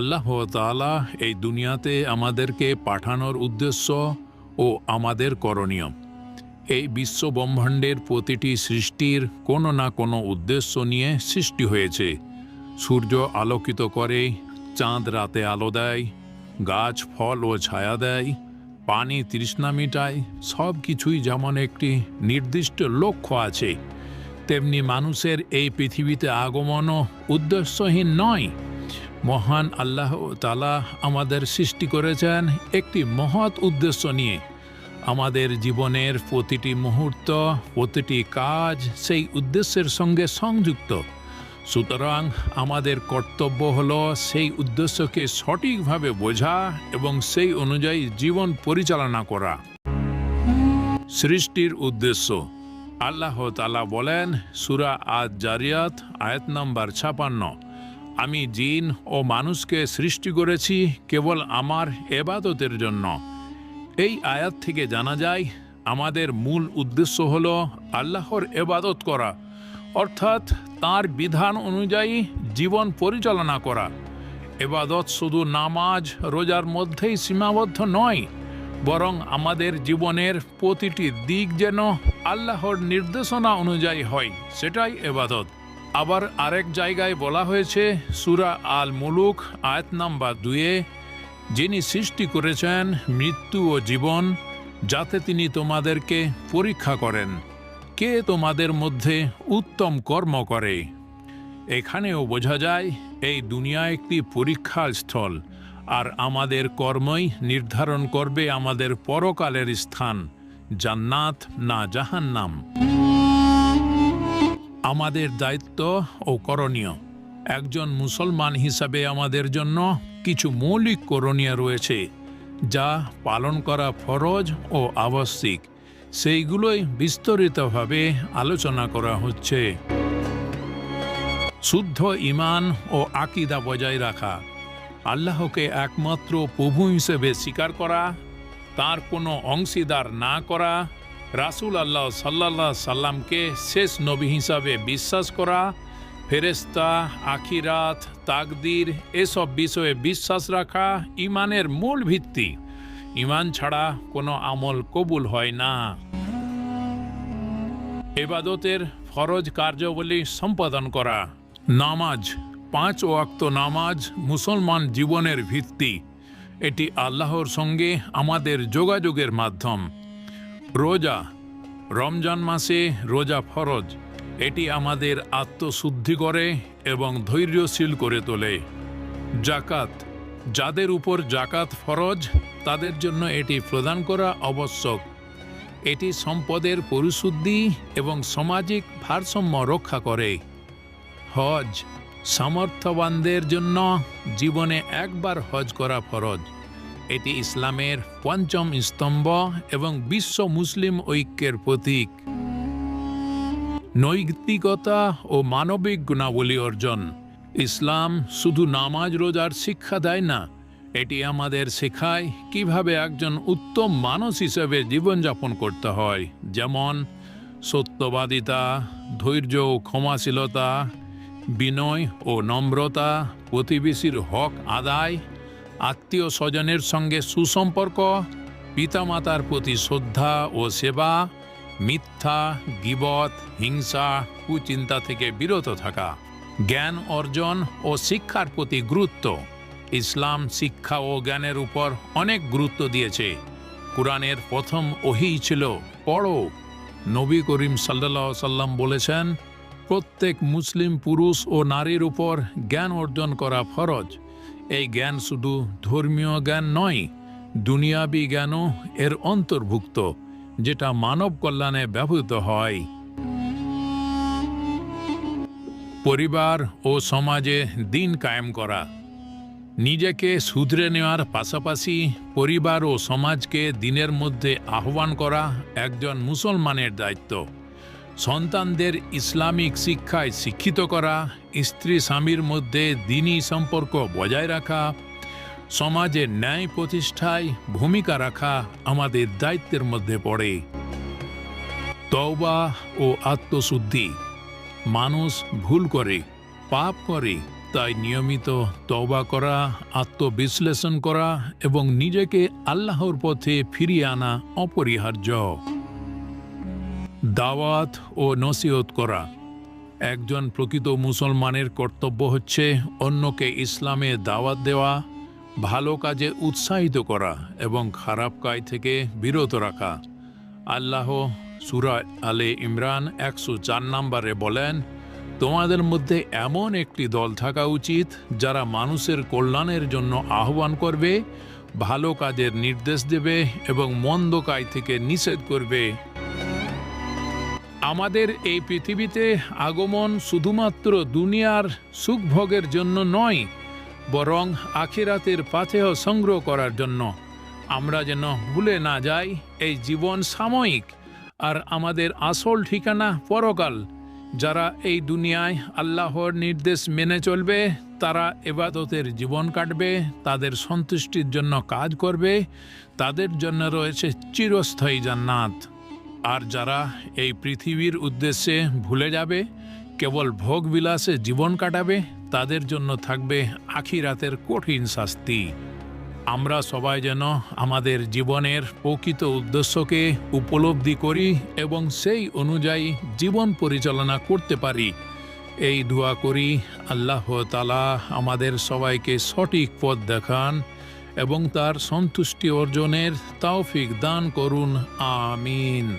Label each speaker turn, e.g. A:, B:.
A: আল্লাহ তাআলা এই দুনিয়াতে আমাদেরকে পাঠানোর উদ্দেশ্য ও আমাদের করণীয়। এই বিশ্ব ব্রহ্মাণ্ডের প্রতিটি সৃষ্টির কোনো না কোনো উদ্দেশ্য নিয়ে সৃষ্টি হয়েছে। সূর্য আলোকিত করে, চাঁদ রাতে আলো দেয়, গাছ ফল ও ছায়া দেয়, পানি তৃষ্ণা মিটায়, সব কিছুই যেমন একটি নির্দিষ্ট লক্ষ্য আছে, তেমনি মানুষের এই পৃথিবীতে আগমনও উদ্দেশ্যহীন নয়। মহান আল্লাহ তালা আমাদের সৃষ্টি করেছেন একটি মহৎ উদ্দেশ্য নিয়ে। আমাদের জীবনের প্রতিটি মুহূর্ত, প্রতিটি কাজ সেই উদ্দেশ্যের সঙ্গে সংযুক্ত। সুতরাং আমাদের কর্তব্য হলো সেই উদ্দেশ্যকে সঠিকভাবে বোঝা এবং সেই অনুযায়ী জীবন পরিচালনা করা। সৃষ্টির উদ্দেশ্য। আল্লাহ তালা বলেন, সুরা আজ জারিয়াত আয়াত নম্বর ছাপান্ন। আমি জিন ও মানুষকে সৃষ্টি করেছি কেবল আমার এবাদতের জন্য। এই আয়াত থেকে জানা যায়, আমাদের মূল উদ্দেশ্য হল আল্লাহর এবাদত করা, অর্থাৎ তার বিধান অনুযায়ী জীবন পরিচালনা করা। এবাদত শুধু নামাজ, রোজার মধ্যেই সীমাবদ্ধ নয়, বরং আমাদের জীবনের প্রতিটি দিক যেন আল্লাহর নির্দেশনা অনুযায়ী হয়, সেটাই এবাদত। আবার আরেক জায়গায় বলা হয়েছে, সুরা আল মুলুক আয়াত নাম্বার দুয়ে যিনি সৃষ্টি করেছেন মৃত্যু ও জীবন, যাতে তিনি তোমাদেরকে পরীক্ষা করেন, কে তোমাদের মধ্যে উত্তম কর্ম করে। এখানেও বোঝা যায়, এই দুনিয়া একটি পরীক্ষার স্থল, আর আমাদের কর্মই নির্ধারণ করবে আমাদের পরকালের স্থান, জান্নাত না জাহান্নাম। আমাদের দায়িত্ব ও করণীয়। একজন মুসলমান হিসাবে আমাদের জন্য কিছু মৌলিক করণীয় রয়েছে, যা পালন করা ফরজ ও আবশ্যিক। সেইগুলোই বিস্তারিতভাবে আলোচনা করা হচ্ছে। শুদ্ধ ইমান ও আকিদা বজায় রাখা, আল্লাহকে একমাত্র প্রভু হিসেবে স্বীকার করা, তার কোনো অংশীদার না করা রাসূল আল্লাহ সাল্লাহ সাল্লামকে শেষ নবী হিসাবে বিশ্বাস করা ফেরেস্তা আখিরাত, তাকদির এসব বিষয়ে বিশ্বাস রাখা ইমানের মূল ভিত্তি। ইমান ছাড়া কোনো আমল কবুল হয় না। এবাদতের ফরজ কার্যাবলী সম্পাদন করা, নামাজ, পাঁচ ওয়াক্ত নামাজ মুসলমান জীবনের ভিত্তি। এটি আল্লাহর সঙ্গে আমাদের যোগাযোগের মাধ্যম। রোজা। রমজান মাসে রোজা ফরজ। এটি আমাদের আত্মশুদ্ধি করে এবং ধৈর্যশীল করে তোলে। জাকাত। যাদের উপর জাকাত ফরজ, তাদের জন্য এটি প্রদান করা আবশ্যক। এটি সম্পদের পরিশুদ্ধি এবং সামাজিক ভারসাম্য রক্ষা করে। হজ। সামর্থ্যবানদের জন্য জীবনে একবার হজ করা ফরজ। এটি ইসলামের পঞ্চম স্তম্ভ এবং বিশ্ব মুসলিম ঐক্যের প্রতীক। নৈতিকতা ও মানবিক গুণাবলী অর্জন। ইসলাম শুধু নামাজ, রোজার শিক্ষা দেয় না, এটি আমাদের শেখায় কীভাবে একজন উত্তম মানুষ হিসেবে জীবনযাপন করতে হয়। যেমন, সত্যবাদিতা, ধৈর্য ও ক্ষমাশীলতা, বিনয় ও নম্রতা, প্রতিবেশীর হক আদায় আত্মীয় স্বজনের সঙ্গে সুসম্পর্ক, পিতামাতার প্রতি শ্রদ্ধা ও সেবা, মিথ্যা, গিবত, হিংসা, কুচিন্তা থেকে বিরত থাকা, জ্ঞান অর্জন ও শিক্ষার প্রতি গুরুত্ব। ইসলাম শিক্ষা ও জ্ঞানের উপর অনেক গুরুত্ব দিয়েছে। কোরআনের প্রথম ওহি ছিল, পড়ো। নবী করিম সাল্লাহ সাল্লাম বলেছেন, প্রত্যেক মুসলিম পুরুষ ও নারীর উপর জ্ঞান অর্জন করা ফরজ। এই জ্ঞান শুধু ধর্মীয় জ্ঞান নয়, দুনিয়াবি জ্ঞানও এর অন্তর্ভুক্ত, যেটা মানব কল্যাণে ব্যবহৃত হয়। পরিবার ও সমাজে দিন কায়েম করা, নিজেকে শুধরে নেওয়ার পাশাপাশি পরিবার ও সমাজকে দিনের মধ্যে আহ্বান করা একজন মুসলমানের দায়িত্ব। সন্তানদের ইসলামিক শিক্ষায় শিক্ষিত করা, স্ত্রী স্বামীর মধ্যে দিনই সম্পর্ক বজায় রাখা সমাজে ন্যায় প্রতিষ্ঠায় ভূমিকা রাখা আমাদের দায়িত্বের মধ্যে পড়ে। তওবা ও আত্মশুদ্ধি, মানুষ ভুল করে, পাপ করে, তাই নিয়মিত তওবা করা, আত্মবিশ্লেষণ করা এবং নিজেকে আল্লাহর পথে ফিরিয়ে আনা অপরিহার্য। দাওয়াত ও নসিহত করা। একজন প্রকৃত মুসলমানের কর্তব্য হচ্ছে অন্যকে ইসলামে দাওয়াত দেওয়া, ভালো কাজে উৎসাহিত করা এবং খারাপ কাজ থেকে বিরত রাখা। আল্লাহ সুরা আলে ইমরান একশো চার নম্বরে বলেন, তোমাদের মধ্যে এমন একটি দল থাকা উচিত যারা মানুষের কল্যাণের জন্য আহ্বান করবে, ভালো কাজের নির্দেশ দেবে এবং মন্দ কাজ থেকে নিষেধ করবে। আমাদের এই পৃথিবীতে আগমন শুধুমাত্র দুনিয়ার সুখভোগের জন্য নয়, বরং আখিরাতের পাথেয় সংগ্রহ করার জন্য। আমরা যেন ভুলে না যাই এই জীবন সাময়িক আর আমাদের আসল ঠিকানা পরকাল। যারা এই দুনিয়ায় আল্লাহর নির্দেশ মেনে চলবে, তারা এবাদতের জীবন কাটবে, তাদের সন্তুষ্টির জন্য কাজ করবে, তাদের জন্য রয়েছে চিরস্থায়ী জান্নাত। আর যারা এই পৃথিবীর উদ্দেশ্যে ভুলে যাবে, কেবল ভোগ বিলাসে জীবন কাটাবে, তাদের জন্য থাকবে আখিরাতের কঠিন শাস্তি। আমরা সবাই যেন আমাদের জীবনের প্রকৃত উদ্দেশ্যকে উপলব্ধি করি এবং সেই অনুযায়ী জীবন পরিচালনা করতে পারি। এই দোয়া করি, আল্লাহ তালা আমাদের সবাইকে সঠিক পথ দেখান এবং তার সন্তুষ্টি অর্জনের তৌফিক দান করুন। আমিন।